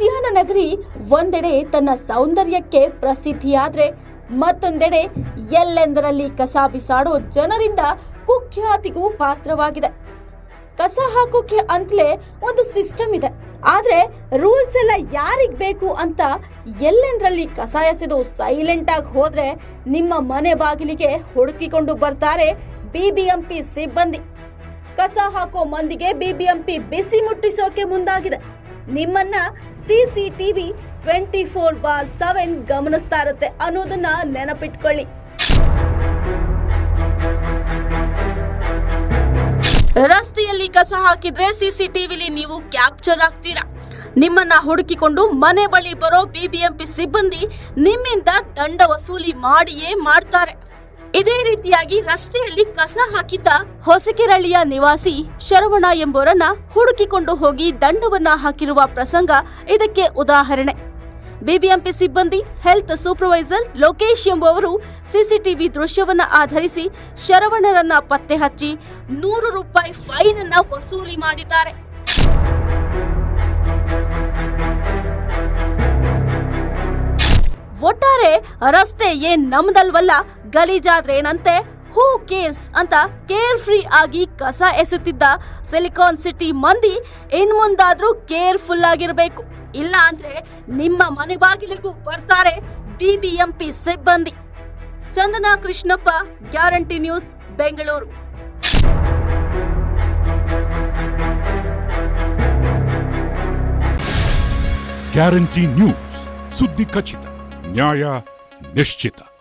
ನಗರಿ ಒಂದೆಡೆ ತನ್ನ ಸೌಂದರ್ಯಕ್ಕೆ ಪ್ರಸಿದ್ಧಿಯಾದ್ರೆ ಮತ್ತೊಂದೆಡೆ ಎಲ್ಲೆಂದರಲ್ಲಿ ಕಸ ಬಿಸಾಡೋ ಜನರಿಂದ ಕುಖ್ಯಾತಿಗೂ ಪಾತ್ರವಾಗಿದೆ. ಕಸ ಹಾಕೋಕೆ ಅಂತಲೇ ಒಂದು ಸಿಸ್ಟಮ್ ಇದೆ. ಆದ್ರೆ ರೂಲ್ಸ್ ಎಲ್ಲ ಯಾರಿಗ್ ಬೇಕು ಅಂತ ಎಲ್ಲೆಂದ್ರಲ್ಲಿ ಕಸ ಎಸೆದು ಸೈಲೆಂಟ್ ಆಗಿ ಹೋದ್ರೆ ನಿಮ್ಮ ಮನೆ ಬಾಗಿಲಿಗೆ ಹುಡುಕಿಕೊಂಡು ಬರ್ತಾರೆ ಬಿಬಿಎಂಪಿ ಸಿಬ್ಬಂದಿ. ಕಸ ಹಾಕೋ ಮಂದಿಗೆ ಬಿಬಿಎಂಪಿ ಬಿಸಿ ಮುಟ್ಟಿಸೋಕೆ ಮುಂದಾಗಿದೆ. ನಿಮ್ಮನ್ನ CCTV twenty four by seven ಗಮನಿಸ್ತಾ ಇರುತ್ತೆ ಅನ್ನೋದನ್ನ ನೆನಪಿಟ್ಕೊಳ್ಳಿ. ರಸ್ತೆಯಲ್ಲಿ ಕಸ ಹಾಕಿದ್ರೆ ಸಿಸಿಟಿವಿಲಿ ನೀವು ಕ್ಯಾಪ್ಚರ್ ಆಗ್ತೀರಾ. ನಿಮ್ಮನ್ನ ಹುಡುಕಿಕೊಂಡು ಮನೆ ಬಳಿ ಬರೋ ಬಿಬಿಎಂಪಿ ಸಿಬ್ಬಂದಿ ನಿಮ್ಮಿಂದ ದಂಡ ವಸೂಲಿ ಮಾಡಿಯೇ ಮಾಡ್ತಾರೆ. ಇದೇ ರೀತಿಯಾಗಿ ರಸ್ತೆಯಲ್ಲಿ ಕಸ ಹಾಕಿದ್ದ ಹೊಸಕೆರಳಿಯ ನಿವಾಸಿ ಶರವಣ ಎಂಬುವರನ್ನ ಹುಡುಕಿಕೊಂಡು ಹೋಗಿ ದಂಡವನ್ನ ಹಾಕಿರುವ ಪ್ರಸಂಗ ಇದಕ್ಕೆ ಉದಾಹರಣೆ. ಬಿಬಿಎಂಪಿ ಸಿಬ್ಬಂದಿ, ಹೆಲ್ತ್ ಸೂಪರ್ವೈಸರ್ ಲೋಕೇಶ್ ಎಂಬುವರು ಸಿಸಿಟಿವಿ ದೃಶ್ಯವನ್ನ ಆಧರಿಸಿ ಶರವಣರನ್ನ ಪತ್ತೆ ಹಚ್ಚಿ ನೂರು ರೂಪಾಯಿ ಫೈನ್ ಅನ್ನ ವಸೂಲಿ ಮಾಡಿದ್ದಾರೆ. ಒಟ್ಟಾರೆ ರಸ್ತೆ ಏನ್ ನಮ್ದಲ್ವಲ್ಲ? ಗಲೀಜಾದ್ರೆ ಏನಂತೆ ಹೂ ಕೇರ್ಸ್ ಅಂತ ಕೇರ್ ಫ್ರೀ ಆಗಿ ಕಸ ಎಸುತ್ತಿದ್ದ ಸಿಲಿಕಾನ್ ಸಿಟಿ ಮಂದಿ ಇನ್ ಮುಂದಾದ್ರೂ ಕೇರ್ಫುಲ್ ಆಗಿರ್ಬೇಕು. ಇಲ್ಲ ಅಂದ್ರೆ ನಿಮ್ಮ ಮನೆ ಬಾಗಿಲಿಗೂ ಬರ್ತಾರೆ ಬಿಬಿಎಂಪಿ ಸಿಬ್ಬಂದಿ. Chandana Krishnappa Guarantee News, Bengaluru. Guarantee News, ಸುದ್ದಿ ಖಚಿತ. Няя Нещита.